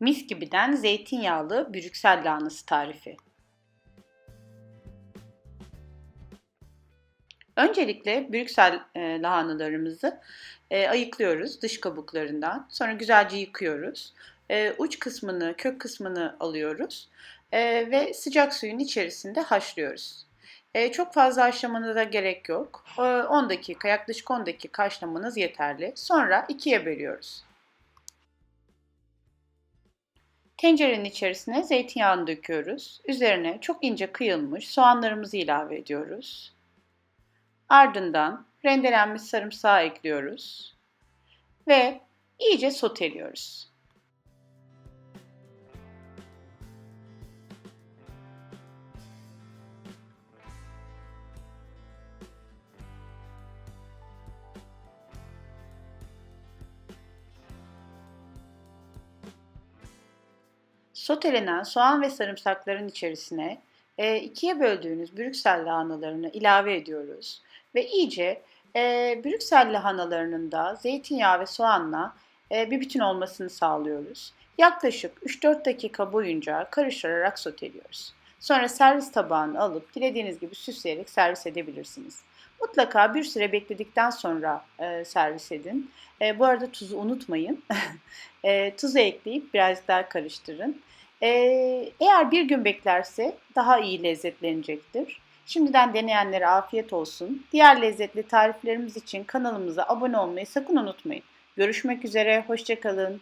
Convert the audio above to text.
Mis gibiden zeytinyağlı Brüksel lahanası tarifi. Öncelikle Brüksel e, lahanalarımızı e, ayıklıyoruz dış kabuklarından. Sonra güzelce yıkıyoruz. E, uç kısmını, kök kısmını alıyoruz e, ve sıcak suyun içerisinde haşlıyoruz. E, çok fazla haşlamana da gerek yok. E, 10 dakika, yaklaşık 10 dakika haşlamanız yeterli. Sonra ikiye bölüyoruz. Tencerenin içerisine zeytinyağını döküyoruz. Üzerine çok ince kıyılmış soğanlarımızı ilave ediyoruz. Ardından rendelenmiş sarımsağı ekliyoruz ve iyice soteliyoruz. Sotelenen soğan ve sarımsakların içerisine e, ikiye böldüğünüz Brüksel lahanalarını ilave ediyoruz. Ve iyice e, Brüksel lahanalarının da zeytinyağı ve soğanla e, bir bütün olmasını sağlıyoruz. Yaklaşık 3-4 dakika boyunca karıştırarak soteliyoruz. Sonra servis tabağını alıp dilediğiniz gibi süsleyerek servis edebilirsiniz. Mutlaka bir süre bekledikten sonra e, servis edin. E, bu arada tuzu unutmayın. e, tuzu ekleyip biraz daha karıştırın. E, eğer bir gün beklerse daha iyi lezzetlenecektir. Şimdiden deneyenlere afiyet olsun. Diğer lezzetli tariflerimiz için kanalımıza abone olmayı sakın unutmayın. Görüşmek üzere, hoşçakalın.